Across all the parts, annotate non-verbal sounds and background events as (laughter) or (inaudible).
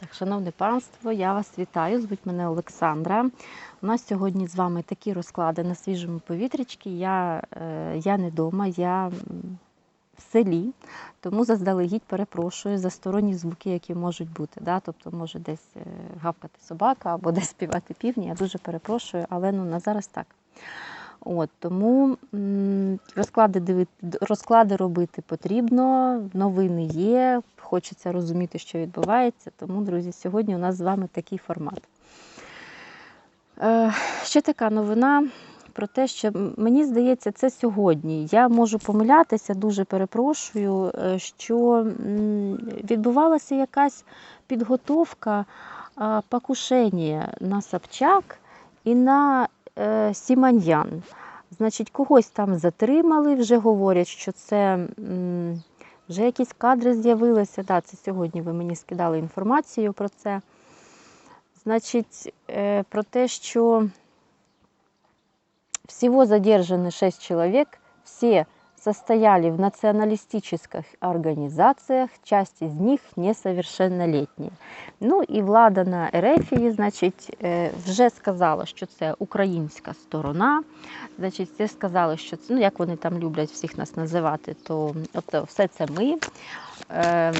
Так, шановне панство, я вас вітаю. Звуть мене Олександра. У нас сьогодні з вами такі розклади на свіжому повітрячці. Я, е, я не вдома, я в селі, тому заздалегідь перепрошую за сторонні звуки, які можуть бути. Да? Тобто може десь е, гавкати собака або (laughs) десь співати півні. Я дуже перепрошую, але ну, на зараз так. От, тому розклади, розклади робити потрібно, новини є, хочеться розуміти, що відбувається. Тому, друзі, сьогодні у нас з вами такий формат. Е, ще така новина про те, що мені здається, це сьогодні. Я можу помилятися, дуже перепрошую, е, що відбувалася якась підготовка а, покушення на Собчак і на Сіманьян. Значить, когось там затримали, вже говорять, що це вже якісь кадри з'явилися. Да, це сьогодні ви мені скидали інформацію про це. Значить, е, про те, що всього задержане 6 чоловік, все состояли в националистических организациях, часть из них несовершеннолетні. Ну і влада на Ерефії, значить, вже сказала, що це українська сторона. Значить, все сказали, що це, ну як вони там люблять всіх нас називати, то от, все це ми. Е,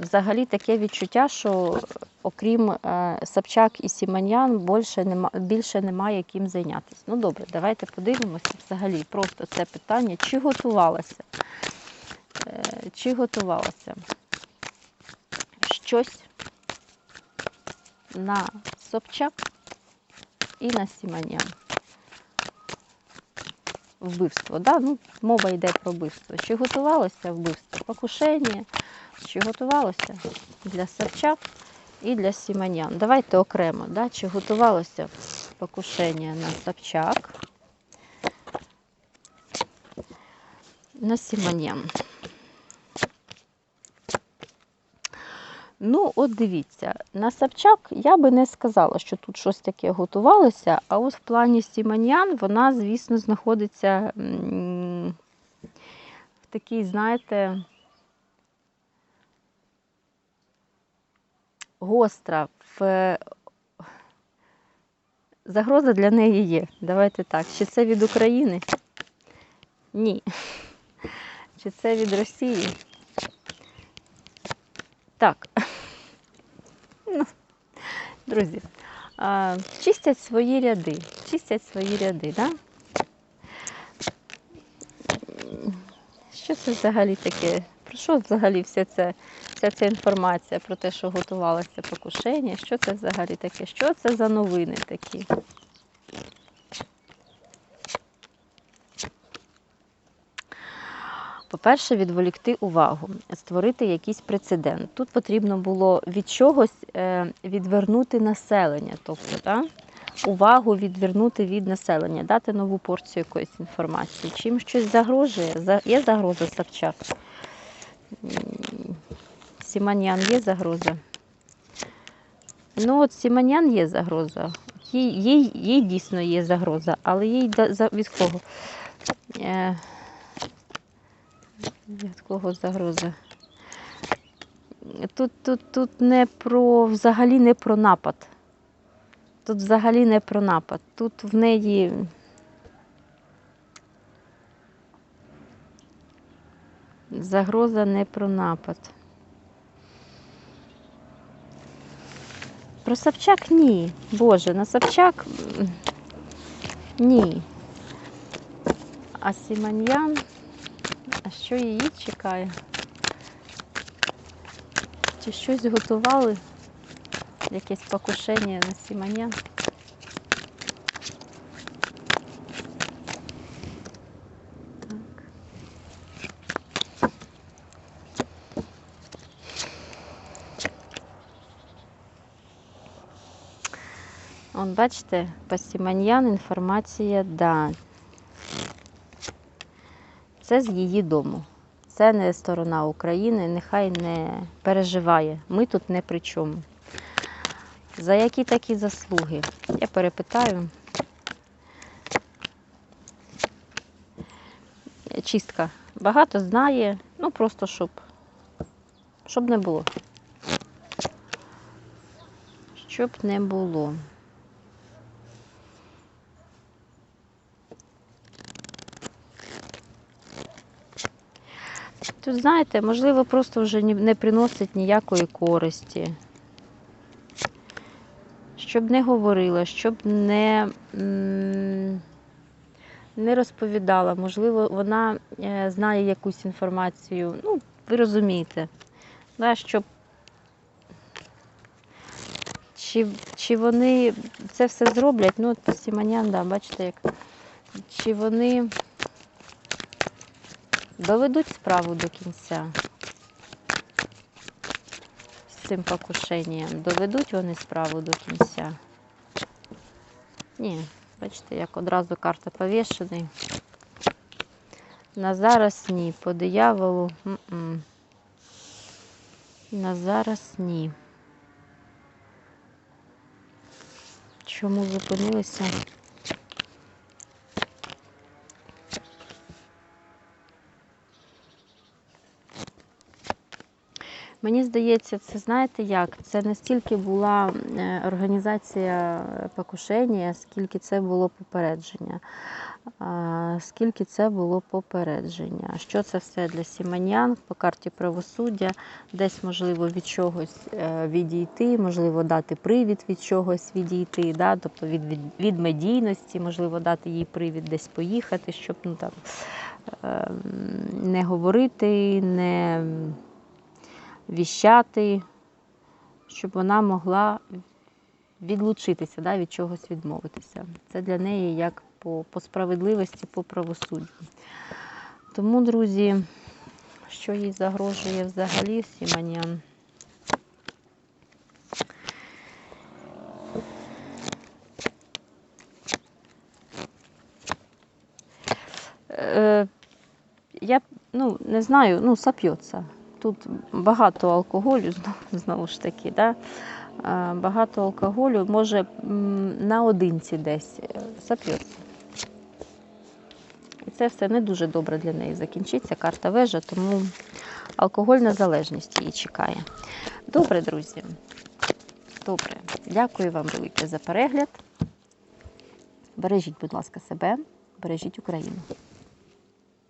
Взагалі таке відчуття, що окрім е, Собчак і Сіманян більше нема, більше немає ким зайнятися. Ну добре, давайте подивимося взагалі просто це питання, чи готувалося? Е, чи готувалося щось на Собчак і на Сіманян? Вбивство, да? ну, мова йде про вбивство. Чи готувалося вбивство? Покушення, чи готувалося для Собчак і для Сіманян? Давайте окремо, да? чи готувалося покушення на Собчак, на Сіманян. Ну, от дивіться, на Собчак я би не сказала, що тут щось таке готувалося, а от в плані Сіманян вона, звісно, знаходиться в такій, знаєте, гостра, в... загроза для неї є. Давайте так. Чи це від України? Ні. Чи це від Росії? Так. Ну, друзі, чистять свої ряди. Чистять свої ряди, да? Що це взагалі таке? Про що взагалі вся ця, вся ця інформація про те, що готувалося покушення? Що це взагалі таке? Що це за новини такі? По-перше, відволікти увагу, створити якийсь прецедент. Тут потрібно було від чогось е, відвернути населення, тобто да, увагу відвернути від населення, дати нову порцію якоїсь інформації. Чим щось загрожує? Є загроза Собчак? Сіманян є загроза? Ну, от Сіманян є загроза. Їй, їй, їй дійсно є загроза, але їй від кого? Е, від кого загроза? Тут, тут, тут не про взагалі не про напад. Тут взагалі не про напад. Тут в неї. Загроза не про напад. Про Собчак ні. Боже, на Собчак ні. А Сіманьян. А що її чекає? Чи щось готували? Якесь покушення на Сіманян? Он, бачите, по Сіманьян інформація, да. Це з її дому. Це не сторона України, нехай не переживає. Ми тут не при чому. За які такі заслуги? Я перепитаю. Чистка. Багато знає, ну просто щоб, щоб не було. Щоб не було. Тут, знаєте, можливо, просто вже не приносить ніякої користі. Щоб не говорила, щоб не, не розповідала. Можливо, вона е, знає якусь інформацію. Ну, ви розумієте. Да, щоб чи, чи вони це все зроблять? Ну, от Сіманян, да, бачите, як. Чи вони доведуть справу до кінця з цим покушенням? Доведуть вони справу до кінця? Ні, бачите, як одразу карта повішений. На зараз ні. По дияволу. м-м. На зараз ні. Чому зупинилися? Мені здається, це знаєте як? Це настільки була е, організація покушення, скільки це було попередження. Скільки це було попередження? Що це все для сіманян по карті правосуддя? Десь можливо від чогось е, відійти, можливо, дати привід від чогось відійти, да? тобто від, від, від медійності, можливо, дати їй привід десь поїхати, щоб ну, там, ем, не говорити, не віщати, щоб вона могла відлучитися, да, від чогось відмовитися. Це для неї як по, по справедливості, по правосуддю. Тому, друзі, що їй загрожує взагалі Сіманян? Е, я ну, не знаю, ну, сап'ється. Тут багато алкоголю, (laughs) знову, ж таки, да? Багато алкоголю, може наодинці десь е, сап'ється. І це все не дуже добре для неї закінчиться. Карта вежа, тому алкогольна залежність її чекає. Добре, друзі. Добре. Дякую вам велике за перегляд. Бережіть, будь ласка, себе, бережіть Україну.